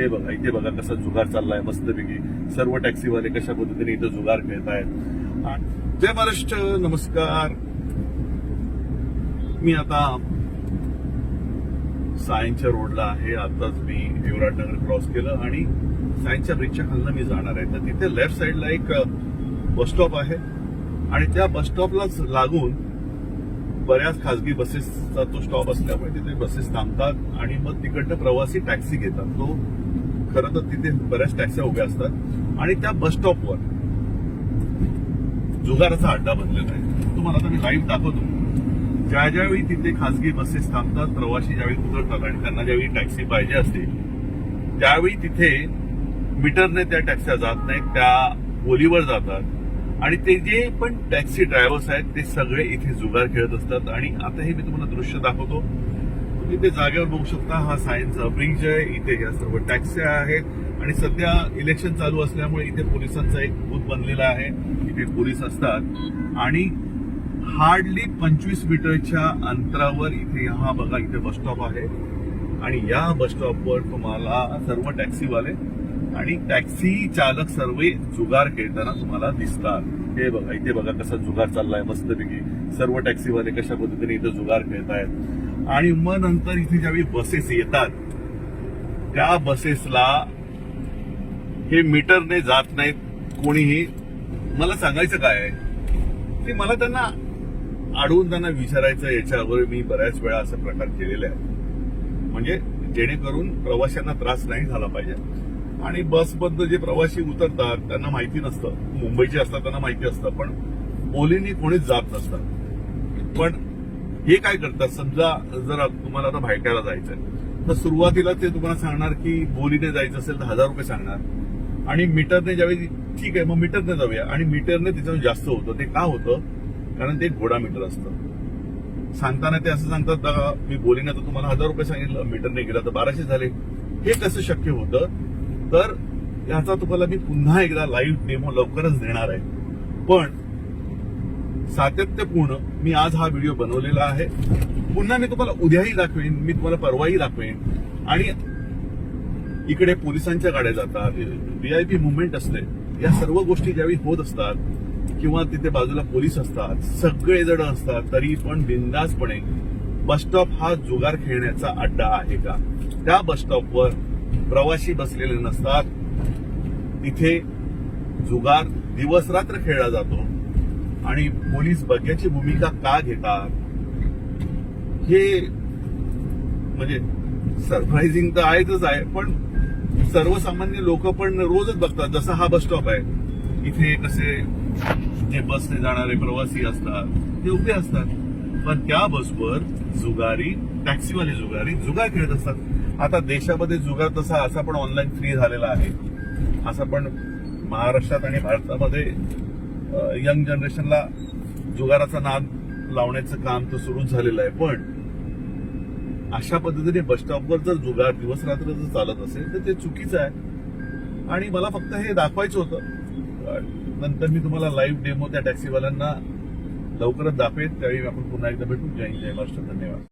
हे बघा इथे बघा कसा जुगार चाललाय मस्तपैकी सर्व टॅक्सीवाले कशा पद्धतीने इथं जुगार खेळत आहेत जय महाराष्ट्र नमस्कार. मी आता सायनच्या रोडला आहे आताच मी युवराजनगर क्रॉस केलं आणि सायनच्या ब्रिजच्या खालनं मी जाणार आहे. तर तिथे लेफ्ट साईडला एक बस स्टॉप आहे. आणि त्या बस स्टॉपलाच लागून बऱ्याच खासगी बसेसचा तो स्टॉप असल्यामुळे तिथे बसेस थांबतात आणि मग तिकडनं प्रवासी टॅक्सी घेतात. तो खरं तर तिथे बऱ्याच टॅक्स्या उभ्या असतात. आणि त्या बस स्टॉपवर जुगाराचा अड्डा बनलेला आहे. तुम्हाला आता मी लाईव्ह दाखवतो. ज्या ज्यावेळी तिथे खासगी बसेस थांबतात प्रवासी ज्यावेळी उतरतात आणि त्यांना ज्यावेळी टॅक्सी पाहिजे असते त्यावेळी तिथे मीटरने त्या टॅक्स्या जात नाहीत त्या ओलीवर जातात. आणि ते जे पण टॅक्सी ड्रायव्हर्स आहेत ते सगळे इथे जुगार खेळत असतात. आणि आता हे मी तुम्हाला दृश्य दाखवतो. तुम्ही ते जागेवर बघू शकता हा सायन्सचा ब्रिज आहे. इथे या सर्व टॅक्सी आहेत. आणि सध्या इलेक्शन चालू असल्यामुळे इथे पोलिसांचा एक बूथ बनलेला आहे. इथे पोलीस असतात. आणि हार्डली पंचवीस मीटरच्या अंतरावर इथे हा बघा इथे बस स्टॉप आहे. आणि या बस स्टॉपवर तुम्हाला सर्व टॅक्सीवाले आणि टॅक्सी चालक सर्व जुगार खेळताना तुम्हाला दिसतात. हे बघा इथे बघा कसा जुगार चाललाय मस्तपैकी. सर्व टॅक्सीवाले कशा पद्धतीने इथं जुगार खेळतायत. आणि मग नंतर इथे ज्यावेळी बसेस येतात त्या बसेसला हे मीटरने जात नाहीत कोणीही. मला सांगायचं काय आहे? मला त्यांना अडवून त्यांना विचारायचं याच्यावर मी बऱ्याच वेळा असा प्रकार केलेले आहे. म्हणजे जेणेकरून प्रवाशांना त्रास नाही झाला पाहिजे. आणि बसमधनं जे प्रवासी उतरतात त्यांना माहिती नसतं. मुंबईचे असतात त्यांना माहिती असतं. पण बोलीनी कोणीच जात नसतात पण हे काय करतात? समजा जर तुम्हाला आता भायट्याला जायचंय तर सुरुवातीला ते तुम्हाला सांगणार की बोलीने जायचं असेल तर हजार रुपये सांगणार. आणि मीटरने ज्यावेळी ठीक आहे मग मीटरने जाऊया. आणि मीटरने त्याच्यावर जास्त होतं. ते का होतं? कारण ते घोडा मीटर असतं. सांगताना ते असं सांगतात मी बोलीने तर तुम्हाला हजार रुपये सांगितलं मीटरने गेला तर बाराशे झाले. हे कसं शक्य होतं? तर याचा तुम्हाला मी पुन्हा एकदा लाईव्ह डेमो लवकरच देणार आहे. पण सातत्यपूर्ण मी आज हा व्हिडिओ बनवलेला आहे. पुन्हा मी तुम्हाला उद्याही दाखवेन मी तुम्हाला परवाही दाखवेन. आणि इकडे पोलिसांच्या गाड्या जातात व्हीआयपी मुवमेंट असते. या सर्व गोष्टी ज्यावेळी होत असतात किंवा तिथे बाजूला पोलीस असतात सगळे जण असतात तरी पण बिंदासपणे बस स्टॉप हा जुगार खेळण्याचा अड्डा आहे का? त्या बस स्टॉपवर प्रवासी बसलेले नसतात. तिथे जुगार दिवस रात्र खेळला जातो आणि पोलीस बग्याची भूमिका का घेतात? हे म्हणजे सरप्राइझिंग तर आहेतच आहे पण सर्वसामान्य लोक पण रोजच बघतात. जसा हा बस स्टॉप आहे. इथे कसे जे बसने जाणारे प्रवासी असतात ते उभे असतात. पण त्या बसवर जुगारी टॅक्सीवाले जुगारी जुगार खेळत असतात. आता देशामध्ये जुगार तसा असा पण ऑनलाईन फ्री झालेला आहे. असा पण महाराष्ट्रात आणि भारतामध्ये यंग जनरेशनला जुगाराचा नाद लावण्याचं काम तर सुरूच झालेलं आहे. पण अशा पद्धतीने बस स्टॉपवर जर जुगार दिवस रात्र जर चालत असेल तर ते चुकीचं आहे. आणि मला फक्त हे दाखवायचं होतं. नंतर मी तुम्हाला लाईव्ह डेमो त्या टॅक्सीवाल्यांना लवकरच दाखवेन. त्यावेळी आपण पुन्हा एकदा भेटू. जय जय महाराष्ट्र. धन्यवाद.